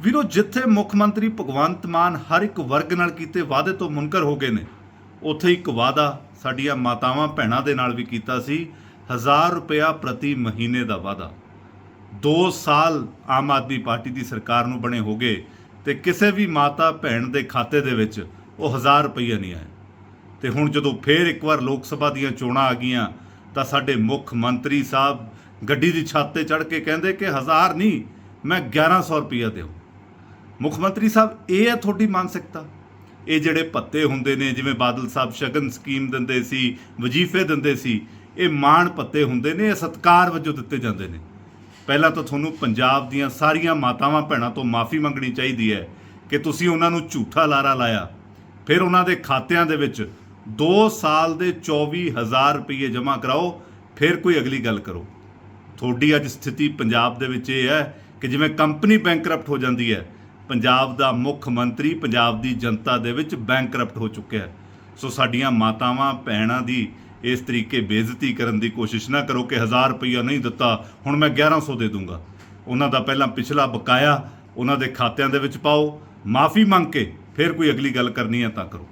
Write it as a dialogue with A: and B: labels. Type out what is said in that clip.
A: ਵੀਰੋ, ਜਿੱਥੇ ਮੁੱਖ ਮੰਤਰੀ ਭਗਵੰਤ ਮਾਨ ਹਰ ਇੱਕ ਵਰਗ ਨਾਲ ਕੀਤੇ ਵਾਅਦੇ ਤੋਂ ਮੁਨਕਰ ਹੋ ਗਏ ਨੇ, ਉੱਥੇ ਇੱਕ ਵਾਅਦਾ ਸਾਡੀਆਂ ਮਾਤਾਵਾਂ ਭੈਣਾਂ ਦੇ ਨਾਲ ਵੀ ਕੀਤਾ ਸੀ 1000 ਰੁਪਇਆ ਪ੍ਰਤੀ ਮਹੀਨੇ ਦਾ ਵਾਅਦਾ। 2 ਸਾਲ ਆਮ ਆਦਮੀ ਪਾਰਟੀ ਦੀ ਸਰਕਾਰ ਨੂੰ ਬਣੇ ਹੋ ਗਏ ਤੇ ਕਿਸੇ ਵੀ ਮਾਤਾ ਭੈਣ ਦੇ ਖਾਤੇ ਦੇ ਵਿੱਚ ਉਹ 1000 ਰੁਪਈਆ ਨਹੀਂ ਆਇਆ। ਤੇ ਹੁਣ ਜਦੋਂ ਫੇਰ ਇੱਕ ਵਾਰ ਲੋਕ ਸਭਾ ਦੀਆਂ ਚੋਣਾਂ ਆ ਗਈਆਂ, ਤਾਂ ਸਾਡੇ ਮੁੱਖ ਮੰਤਰੀ ਸਾਹਿਬ ਗੱਡੀ ਦੀ ਛੱਤ ਤੇ ਚੜ੍ਹ ਕੇ ਕਹਿੰਦੇ ਕਿ 1000 ਨਹੀਂ, ਮੈਂ 1100 ਰੁਪਈਆ ਦਿਓ। ਮੁੱਖ ਮੰਤਰੀ ਸਾਹਿਬ, ਇਹ ਹੈ ਤੁਹਾਡੀ ਮਾਨਸਿਕਤਾ। ਇਹ ਜਿਹੜੇ ਪੱਤੇ ਹੁੰਦੇ ਨੇ, ਜਿਵੇਂ ਬਾਦਲ ਸਾਹਿਬ ਸ਼ਗਨ ਸਕੀਮ ਦਿੰਦੇ ਸੀ, ਵਜ਼ੀਫੇ ਦਿੰਦੇ ਸੀ, ਇਹ ਮਾਣ ਪੱਤੇ ਹੁੰਦੇ ਨੇ, ਇਹ ਸਤਕਾਰ ਵਜੋਂ ਦਿੱਤੇ ਜਾਂਦੇ ਨੇ। ਪਹਿਲਾਂ ਤਾਂ ਤੁਹਾਨੂੰ ਪੰਜਾਬ ਦੀਆਂ ਸਾਰੀਆਂ ਮਾਤਾਵਾਂ ਭੈਣਾਂ ਤੋਂ ਮਾਫੀ ਮੰਗਣੀ ਚਾਹੀਦੀ ਹੈ ਕਿ ਤੁਸੀਂ ਉਹਨਾਂ ਨੂੰ ਝੂਠਾ ਲਾਰਾ ਲਾਇਆ। ਫਿਰ ਉਹਨਾਂ ਦੇ ਖਾਤਿਆਂ ਦੇ ਵਿੱਚ 2 ਸਾਲ ਦੇ 24000 ਰੁਪਏ ਜਮ੍ਹਾਂ ਕਰਾਓ, ਫਿਰ ਕੋਈ ਅਗਲੀ ਗੱਲ ਕਰੋ। ਤੁਹਾਡੀ ਅੱਜ ਸਥਿਤੀ ਪੰਜਾਬ ਦੇ ਵਿੱਚ ਇਹ ਹੈ ਕਿ ਜਿਵੇਂ ਕੰਪਨੀ ਬੈਂਕਰਪਟ ਹੋ ਜਾਂਦੀ ਹੈ ਪੰਜਾਬ ਦਾ ਮੁੱਖ ਮੰਤਰੀ ਪੰਜਾਬ ਦੀ ਜਨਤਾ ਦੇ ਵਿੱਚ ਬੈਂਕਰਪਟ ਹੋ ਚੁੱਕਿਆ ਹੈ। ਸੋ ਸਾਡੀਆਂ ਮਾਤਾਵਾਂ, ਭੈਣਾਂ ਦੀ ਇਸ ਤਰੀਕੇ ਬੇਇੱਜ਼ਤੀ ਕਰਨ ਦੀ ਕੋਸ਼ਿਸ਼ ਨਾ ਕਰੋ ਕਿ 1000 ਰੁਪਈਆ ਨਹੀਂ ਦਿੱਤਾ, ਹੁਣ ਮੈਂ 1100 ਦੇ ਦੂੰਗਾ। ਉਹਨਾਂ ਦਾ ਪਹਿਲਾਂ ਪਿਛਲਾ ਬਕਾਇਆ ਉਹਨਾਂ ਦੇ ਖਾਤਿਆਂ ਦੇ ਵਿੱਚ ਪਾਓ, ਮਾਫੀ ਮੰਗ ਕੇ ਫਿਰ ਕੋਈ ਅਗਲੀ ਗੱਲ ਕਰਨੀ ਹੈ ਤਾਂ ਕਰੋ।